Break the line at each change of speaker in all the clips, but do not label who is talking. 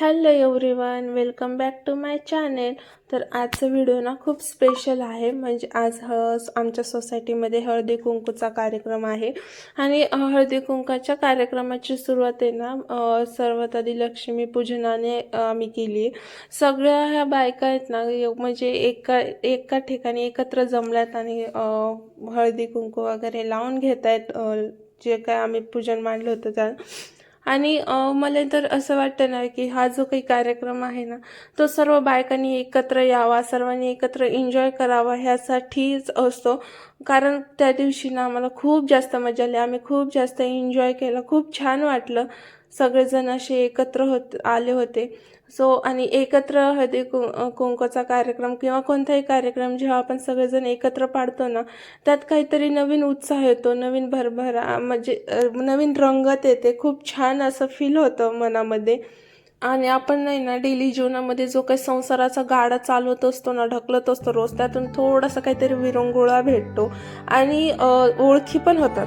Hello everyone welcome back to my channel. तर आजचा video ना खूप स्पेशल आहे. म्हणजे आज ह आमच्या सोसायटीमध्ये हळदी कुंकूचा कार्यक्रम आहे. आणि हळदी कुंकाच्या कार्यक्रमाची सुरुवात आहे ना सर्वात आधी लक्ष्मीपूजनाने आम्ही केली. सगळ्या ह्या बायका आहेत ना म्हणजे एका एका ठिकाणी एकत्र जमल्यात आणि हळदी कुंकू वगैरे लावून घेत आहेत जे काय आम्ही पूजन मांडलं होतं त्या आणि मला तर असं वाटतं ना की हा जो काही कार्यक्रम आहे ना तो सर्व बायकांनी एकत्र यावा सर्वांनी एकत्र एन्जॉय करावा ह्यासाठीच असतो. कारण त्या दिवशी ना आम्हाला खूप जास्त मजा आली. आम्ही खूप जास्त एन्जॉय केलं. खूप छान वाटलं. सगळेजण असे एकत्र होत आले होते. सो आणि एकत्र हळदी कु कुंकवाचा कार्यक्रम किंवा कोणताही कार्यक्रम जेव्हा आपण सगळेजण एकत्र पाडतो ना त्यात काहीतरी नवीन उत्साह येतो नवीन भरभरा म्हणजे नवीन रंगत येते खूप छान असं फील होतं मनामध्ये. आणि आपण नाही ना डेली जीवनामध्ये जो काही संसाराचा गाडा चालवत असतो ना ढकलत असतो रोज त्यातून थोडासा काहीतरी विरंगुळा भेटतो आणि ओळखी पण होतात.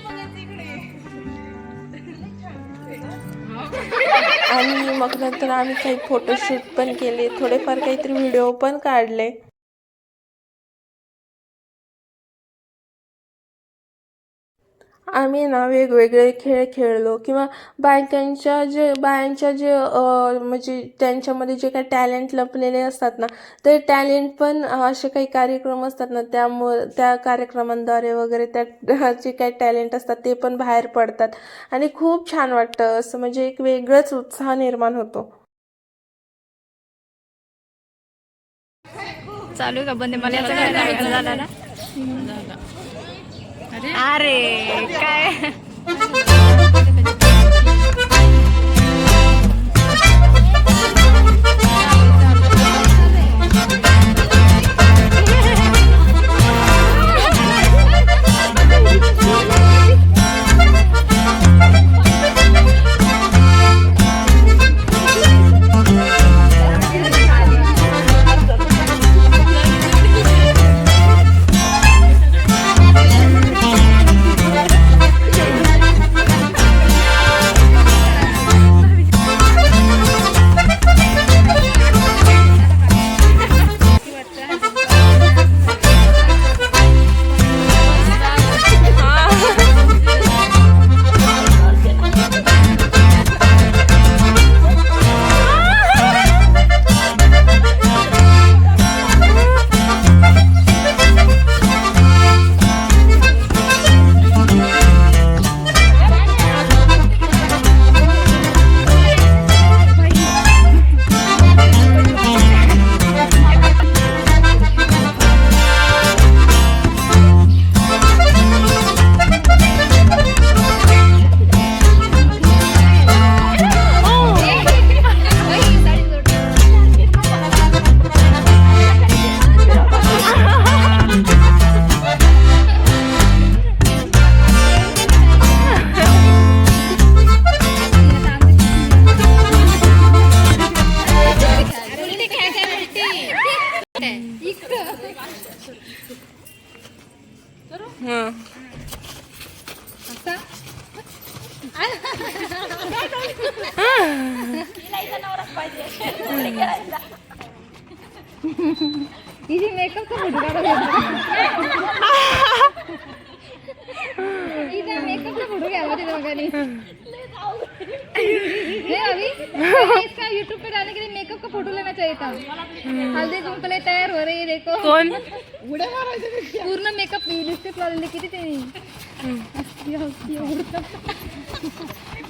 आणि मग नंतर आम्ही काही फोटोशूट पण केले. थोडेफार काहीतरी व्हिडिओ पण काढले. आम्ही ना वेगवेगळे खेळ खेळलो किंवा बायकांच्या जे बायांच्या जे म्हणजे त्यांच्यामध्ये जे काही टॅलेंट लपलेले असतात ना ते टॅलेंट पण असे काही कार्यक्रम असतात ना त्यामुळे त्या कार्यक्रमांद्वारे वगैरे त्या जे काही टॅलेंट असतात ते पण बाहेर पडतात. आणि खूप छान वाटतं असं म्हणजे एक वेगळंच उत्साह निर्माण होतो.
चालू का? बंदे मला याचा काय करायचं झाला ना अरे काय? तिची काढा. तिचा मेकअपचा फोटो घ्यावा तिथे इसका यूट्यूब पे डालने के लिए मेकअप का फोटो लेना चाहिए था हल्दी कुंकू ले तैयार हो रही है देखो.
कोण?
पूर्ण मेकअप लिपस्टिक लावलेली किती त्यांनी?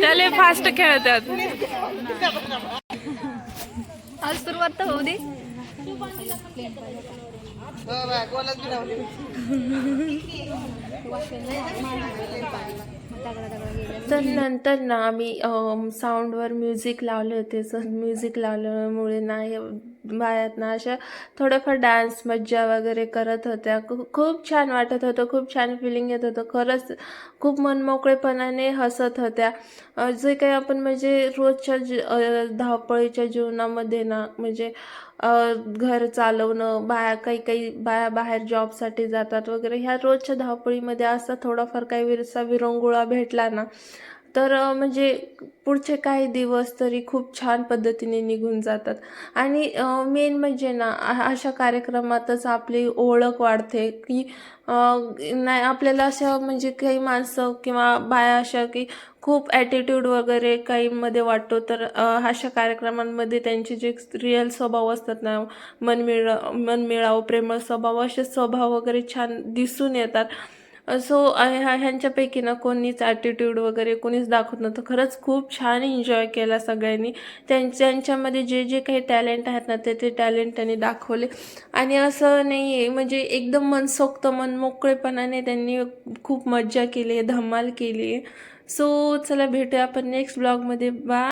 त्याले
फास्ट खेळतात.
आज सुरुवात तर होऊ दे.
तर नंतर ना. आम्ही साऊंडवर म्युझिक लावले होते. सर म्युझिक लावल्यामुळे ना बायातनं अशा थोडंफार डान्स मज्जा वगैरे करत होत्या. खूप छान वाटत होतं खूप छान फिलिंग येत होतं. खरंच खूप मनमोकळेपणाने हसत होत्या. जे काही आपण म्हणजे रोजच्या जी धावपळीच्या जीवनामध्ये ना म्हणजे घर चालवणं बाया काही काही बाया बाहेर जॉबसाठी जातात वगैरे ह्या रोजच्या धावपळीमध्ये असा थोडाफार काही विरसा विरंगुळा भेटला ना तर म्हणजे पुढचे काही दिवस तरी खूप छान पद्धतीने निघून जातात. आणि मेन म्हणजे ना अशा कार्यक्रमातच आपली ओळख वाढते की नाही आपल्याला अशा म्हणजे काही माणसं किंवा बाया अशा की खूप ॲटिट्यूड वगैरे काहीमध्ये वाटतो. तर अशा कार्यक्रमांमध्ये त्यांचे जे रिअल स्वभाव असतात ना मनमिळ मनमिळाव प्रेमळ स्वभाव असे स्वभाव वगैरे छान दिसून येतात. सो ह्यांच्यापैकी ना कोणीच ॲटिट्यूड वगैरे कोणीच दाखवत नव्हतं. खरंच खूप छान एन्जॉय केला सगळ्यांनी. त्यां त्यांच्यामध्ये जे जे काही टॅलेंट आहेत ना ते ते टॅलेंट त्यांनी दाखवले. आणि असं नाही आहे म्हणजे एकदम मनसोक्त मनमोकळेपणाने त्यांनी खूप मज्जा केली आहे धमाल केली. आहे सो चला भेटूया आपण नेक्स्ट ब्लॉगमध्ये बा